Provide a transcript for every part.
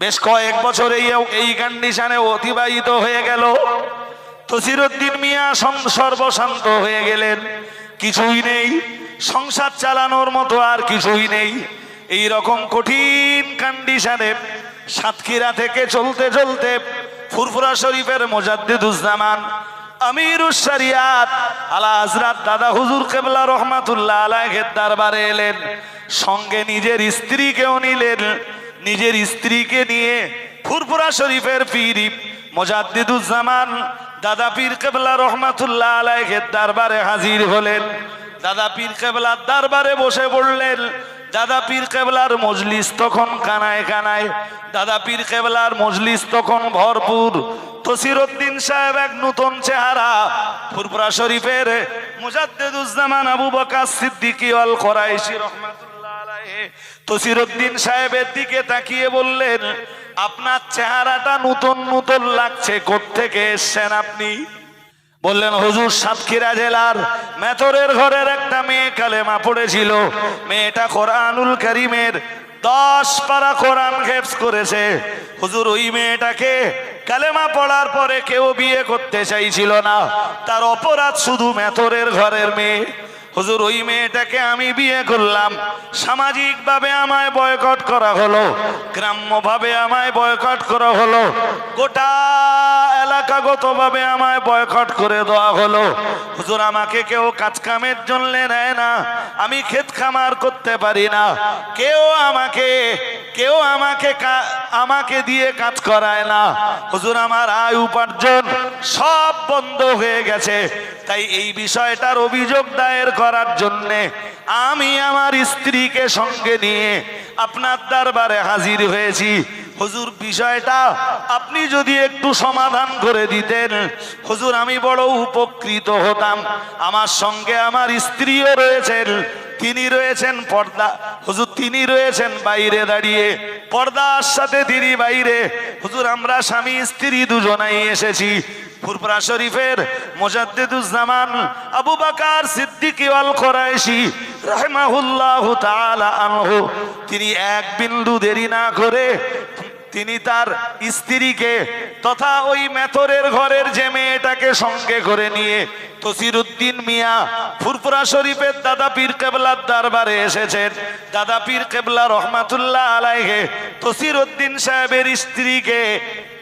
বেশ কয়েক বছর এই কন্ডিশনে অতিবাহিত হয়ে গেল। তসিরুদ্দিন মিয়া সর্বশান্ত হয়ে গেলেন। কিছুই নেই। সংসার চালানোর মতো আর কিছুই নেই। এই রকম কঠিন কন্ডিশনে সাতক্ষীরা থেকে চলতে চলতে ফুরফুরা শরীফের মোজাদ্দিদুজ্জামান আমিরুস শরিয়াত, আলা হজরত দাদা হুজুর কেবলা রহমাতুল্লাহ আলাইহের দরবারে এলেন। সঙ্গে নিজের স্ত্রীকেও নিলেন। নিজের স্ত্রীকে নিয়ে ফুরফুরা শরীফের পীর মোজাদ্দিদুজ্জামান, দাদা পীর কেবলা রহমাতুল্লাহ আলাইহের দরবারে হাজির হলেন। দাদা পীর কেবলার দরবারে বসে পড়লেন। দাদা পীর কেবলার মজলিস তখন কানায় কানায়। দাদা পীর কেবলার মজলিস তখন ভরপুর। তসিরুদ্দিন সাহেব এক নতুন চেহারা। ফুরপুরা শরীফের মুজাদ্দেদুজ্জামান আবু বকার সিদ্দিকী অল কোরাইশি রহমাতুল্লাহ তসিরুদ্দিন সাহেবের দিকে তাকিয়ে বললেন, আপনার চেহারাটা নতুন নতুন লাগছে, কোত্থেকে এসছেন আপনি? বললেন, হুজুর সাতক্ষীরা জেলার মেথরের ঘরের একটা মেয়ে কালেমা পড়েছিল। মেয়েটা কোরআনুল করিমের দশ পারা কোরআন খেপস করেছে। হুজুর, ওই মেয়েটাকে কালেমা পড়ার পরে কেউ বিয়ে করতে চাইছিল না। তার অপরাধ শুধু মেথরের ঘরের মেয়ে। হুজুর, ওই মেয়েটাকে আমি বিয়ে করলাম। সামাজিকভাবে আমায় বয়কট করা হলো। গ্রাম্যভাবে আমায় বয়কট করা হলো। গোটা এলাকাগতভাবে আমায় বয়কট করে দেওয়া হলো। হুজুর, আমাকে কেউ কাজকামের জন্য নেয় না। আমি ক্ষেত খামার করতে পারি না। কেউ আমাকে কেউ আমাকে আমাকে দিয়ে কাজ করায় না। হুজুর, আমার আয় উপার্জন সব বন্ধ হয়ে গেছে। তাই এই বিষয়টার অভিযোগ দায়ের করার জন্যে আমি আমার স্ত্রীকে সঙ্গে নিয়ে আপনার দরবারে হাজির হয়েছি। হুজুর, বিষয়টা আপনি যদি একটু সমাধান করে দিতেন। হুজুর, আমি বড় উপকৃত হতাম। আমার সঙ্গে আমার স্ত্রীও রয়েছেন। তিনি রয়েছেন পর্দা। হুজুর, তিনি রয়েছেন বাইরে দাঁড়িয়ে। পর্দার সাথে তিনি বাইরে। হুজুর, আমরা স্বামী, স্ত্রী দুজনাই এসেছি। ফুরফুরা শরীফের মুজাদ্দিদুজ্জামান, আবু বাকার সিদ্দিকী আল রাহিমাহুল্লাহু তাআলা তিনি এক বিন্দু দেরি না করে তিনি তার স্ত্রীকে তথা ওই মেথরের ঘরের যে মেয়েটাকে সঙ্গে করে নিয়ে তসিরুদ্দিন মিয়া ফুরফুরা শরীফের দাদা পীর কেবলার দরবারে এসেছেন। দাদা পীর কেবলা রহমাতুল্লাহ আলাইহে তসিরুদ্দিন সাহেবের স্ত্রীকে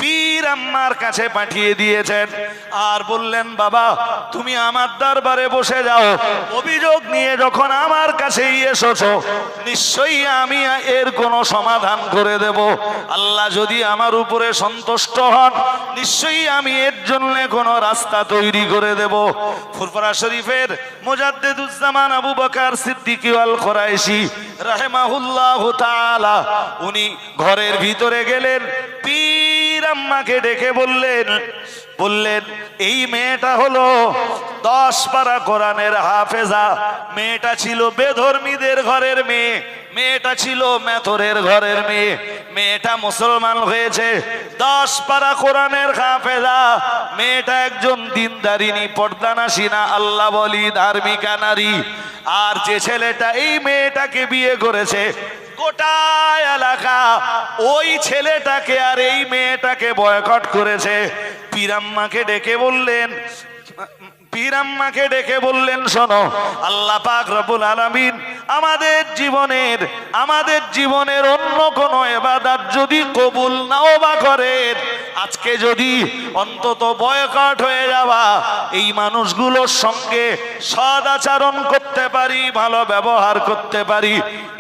পীর আম্মার কাছে পাঠিয়ে দিয়েছেন। আর বললেন, বাবা, তুমি আমার দরবারে বসে যাও। অভিযোগ নিয়ে যখন আমার কাছেই এসেছ, নিশ্চয়ই আমি এর কোনো সমাধান করে দেব। আল্লাহ যদি আমার উপরে সন্তুষ্ট হন, নিশ্চয়ই আমি এর জন্য কোনো রাস্তা তৈরি করে দেব। ফুরফুরা শরীফের মুজাদ্দিদুজ্জামান আবু বকার সিদ্দিকী আল কোরাইশি রাহেমাহুল্লাহ তাআলা, উনি ঘরের ভিতরে গেলেন। আম্মাকে ডেকে বললেন বললেন, এই মেয়েটা হলো দশ পারা কোরআনের হাফেজা। মেয়েটা ছিল বেধর্মীদের ঘরের মেয়ে, মেয়েটা ছিল মেথরের ঘরের মেয়ে। মেয়েটা মুসলমান হয়েছে, দশ পারা কোরআনের হাফেজা। মেয়েটা একজন দিনদারিনী পর্দানাসীনা আল্লাহ বলি, ধার্মিকা নারী। আর যে ছেলেটা এই মেয়েটাকে বিয়ে করেছে গোটা এলাকা, ওই ছেলেটাকে আর এই মেয়েটাকে বয়কট করেছে। পিরাম্মাকে ডেকে বললেন, পীরাম্মাকে ডেকে বললেন, শোনো, আল্লাহ পাক রবুল আলামিন আমাদের জীবনের আমাদের জীবনের অন্য কোনো এবাদাত যদি কবুল নাও বা করেন আজকে যদি অন্তত বয়কট হয়ে যাওয়া, এই মানুষগুলোর সঙ্গে সদাচরণ করতে পারি, ভালো ব্যবহার করতে পারি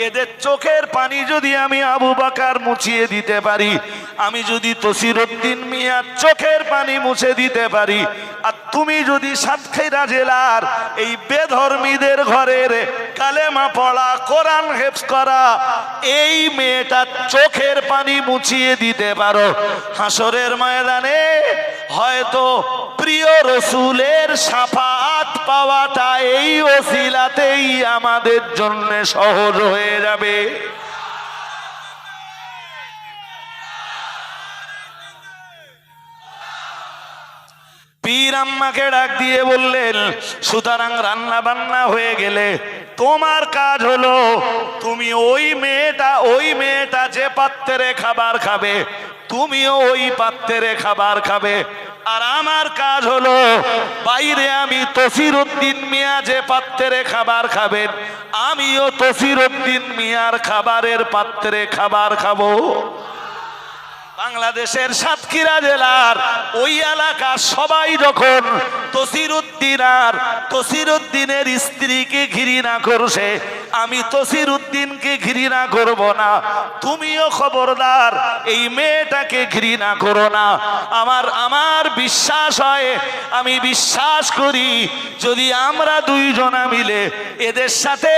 এদের চোখের পানি যদি আমি আবু বাকার মুছিয়ে দিতে পারি, আমি যদি তসিরুদ্দিন মিয়ার চোখের পানি মুছে দিতে পারি, আর তুমি যদি সাতক্ষীরা জেলার এই বেধর্মীদের ঘরের কালেমা পড়া, কোরআন হেফস করা, এই মেয়েটার চোখের পানি মুছিয়ে দিতে পারো। হাসরের ময়দানে হয়তো প্রিয় রসুলের সাফাত পাওয়াটা এই ওসিলাতেই আমাদের জন্য সহজ হয়ে যাবে। পীর আম্মাকে ডাক দিয়ে বললেন, সুতরাং রান্না বান্না হয়ে গেলে তোমার কাজ হলো, তুমি ওই মেয়েটা ওই মেয়েটা যে পাত্রে খাবার খাবে, তুমিও ওই পাত্রে খাবার খাবে। আর আমার কাজ হলো, বাইরে আমি তসির উদ্দিন মিয়া যে পাত্রে খাবার খাবেন, আমিও তসির উদ্দিন মিয়ার খাবারের পাত্রে খাবার খাব। বাংলাদেশের সাতক্ষীরা জেলার ওই এলাকার সবাই যখন তসির উদ্দিন আর তসির উদ্দিনের স্ত্রীকে ঘৃণা করছে আমি তসির উদ্দিনকে ঘৃণা করব না। তুমিও খবরদার, এই মেয়েটাকে ঘৃণা করো না। আমার আমার বিশ্বাস হয়, আমি বিশ্বাস করি, যদি আমরা দুইজনা মিলে এদের সাথে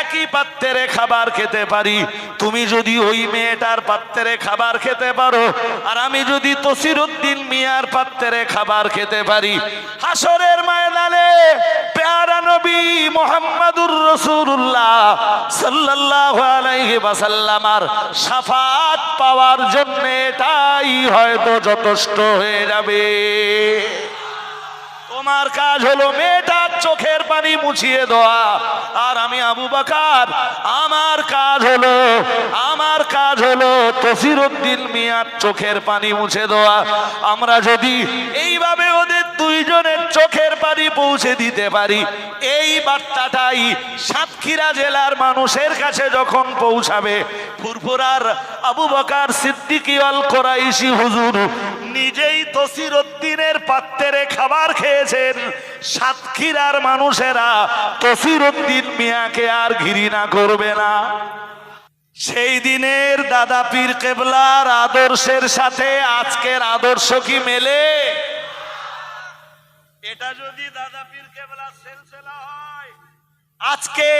একই পাত্রে খাবার খেতে পারি, তুমি যদি ওই মেয়েটার পাত্রে খাবার খেতে পারো, আর আমি যদি তসিরুদ্দিন মিয়ার পাত্রে খাবার খেতে পারি। হাসরের ময়দানে, পেয়ারা নবী মোহাম্মদুর রসুল্লাহ সাল্লাল্লাহু আলাইহি ওয়াসাল্লামার সাফাত পাওয়ার জন্য হয়তো যথেষ্ট হয়ে যাবে। তোমার কাজ হলো চোখের পানি মুছিয়ে দেওয়া, আর আমি আবু বাকার, আমার কাজ হলো, আমার কাজ হলো তসিরুদ্দিন মিয়ার চোখের পানি মুছে দেওয়া। আমরা যদি এইভাবে দুইজনের চোখের পানি পৌঁছে দিতে পারি। এই বার্তাটাই সাতক্ষীরা জেলার মানুষের কাছে যখন পৌঁছাবে, ফুরফুরার আবু বকার সিদ্দিকি কোরাইশি হুজুর নিজেই তসির উদ্দিনের পাত্রে খাবার খেয়েছেন। সাতক্ষীরার মানুষেরা তসির উদ্দিন মিয়াকে আর ঘৃণা করবে না। সেই দিনের দাদা পীর কেবলার আদর্শের সাথে আজকের আদর্শ কি মেলে? এটা যদি দাদা পীর কেবলার সিলসিলা হয়, আজকে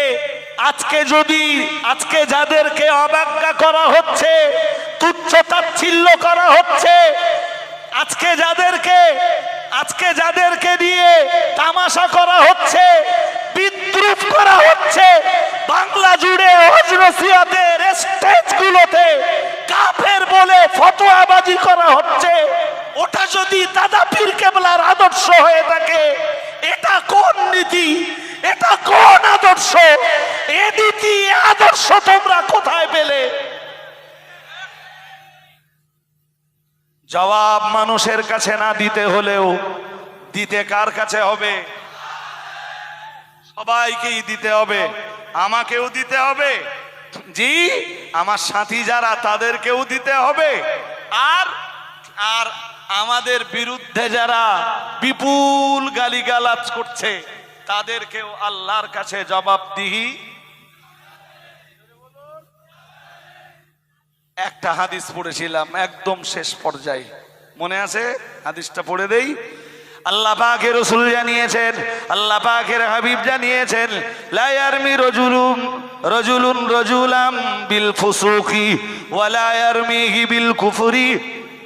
আজকে যদি, আজকে যাদেরকে অবজ্ঞা করা হচ্ছে, তুচ্ছ তাচ্ছিল্য করা হচ্ছে, আজকে যাদেরকে আজকে যাদেরকে দিয়ে তামাশা করা হচ্ছে, বিদ্রুপ করা হচ্ছে, বাংলা জুড়ে হজরসিয়াতের স্টেজগুলোতে কাফের বলে ফতোয়াবাজি করা হচ্ছে। ওটা যদি দাদা পীর কেবলার আদর্শ হয়ে থাকে, এটা কোন নীতি? এটা কোন আদর্শ? এ নীতি আদর্শ তোমরা কোথায় পেলে? জবাব মানুষের কাছে না দিতে হলেও দিতে কার কাছে হবে? সবাইকেই দিতে হবে। আমাকেও দিতে হবে। জি, আমার সাথী যারা, তাদেরকেও দিতে হবে। আর আর আমাদের বিরুদ্ধে যারা বিপুল গালিগালাজ করছে, তাদেরকেও আল্লাহর কাছে জবাবদিহি একটা হাদিস পড়েছিলাম একদম শেষ পর্যায়ে। মনে আছে? হাদিসটা পড়ে দেই। আল্লাহ পাকের রসুল জানিয়েছেন, আল্লাহ হাবিব জানিয়েছেন লায়ারমি রজুলুম রজুলুন রজুলাম বিল ফুসুকি ওয়ালা ইয়ারমিহি বিল কুফরি।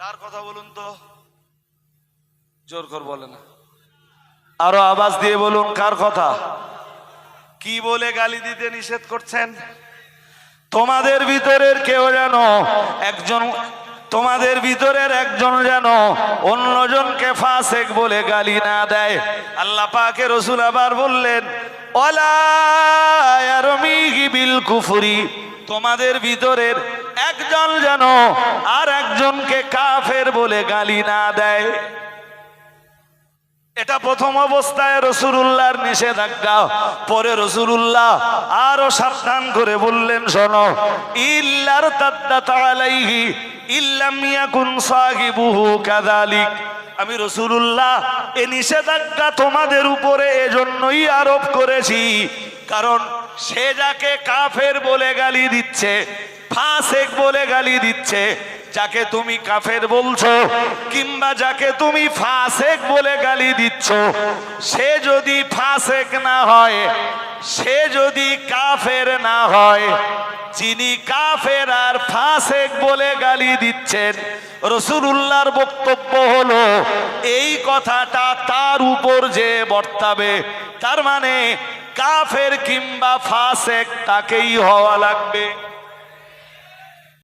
কার কথা বলুন তো? জোর কর বলে না। আরও আওয়াজ দিয়ে বলুন কার কথা? কি বলে গালি দিতে নিষেধ করছেন? তোমাদের ভিতরের কেউ যেন একজন তোমাদের ভিতরের একজন যেন অন্যজনকে ফাসেক বলে গালি না দেয়। আল্লাহ পাকে রসুল আবার বললেন ইয়ারমিহি বিল কুফরি। তোমাদের ভিতরের একজন যেন আর একজনকে কাফের বলে গালি না দেয়। এটা প্রথম অবস্থায় রসুল্লাহর নিষেধাজ্ঞা। পরে রসুল্লাহ আরও সাবধান করে বললেন, শোনো, ইল্লার কাযালিক। আমি রসুল্লাহ এ নিষেধাজ্ঞা তোমাদের উপরে এজন্যই আরোপ করেছি। কারণ সে যাকে কাফের বলে গালি দিচ্ছে, ফাসেক বলে গালি দিচ্ছে, যাকে তুমি কাফের বলছো কিংবা যাকে তুমি ফাসেক বলে গালি দিচ্ছ, সে যদি ফাসেক না হয়, সে যদি কাফের না হয়, যিনি কাফের আর ফাসেক বলে গালি দিচ্ছেন, রসুলুল্লাহর বক্তব্য হলো, এই কথাটা তার উপর যে বর্তাবে, তার মানে কাফের কিংবা ফাসেক তাকেই হওয়া লাগবে।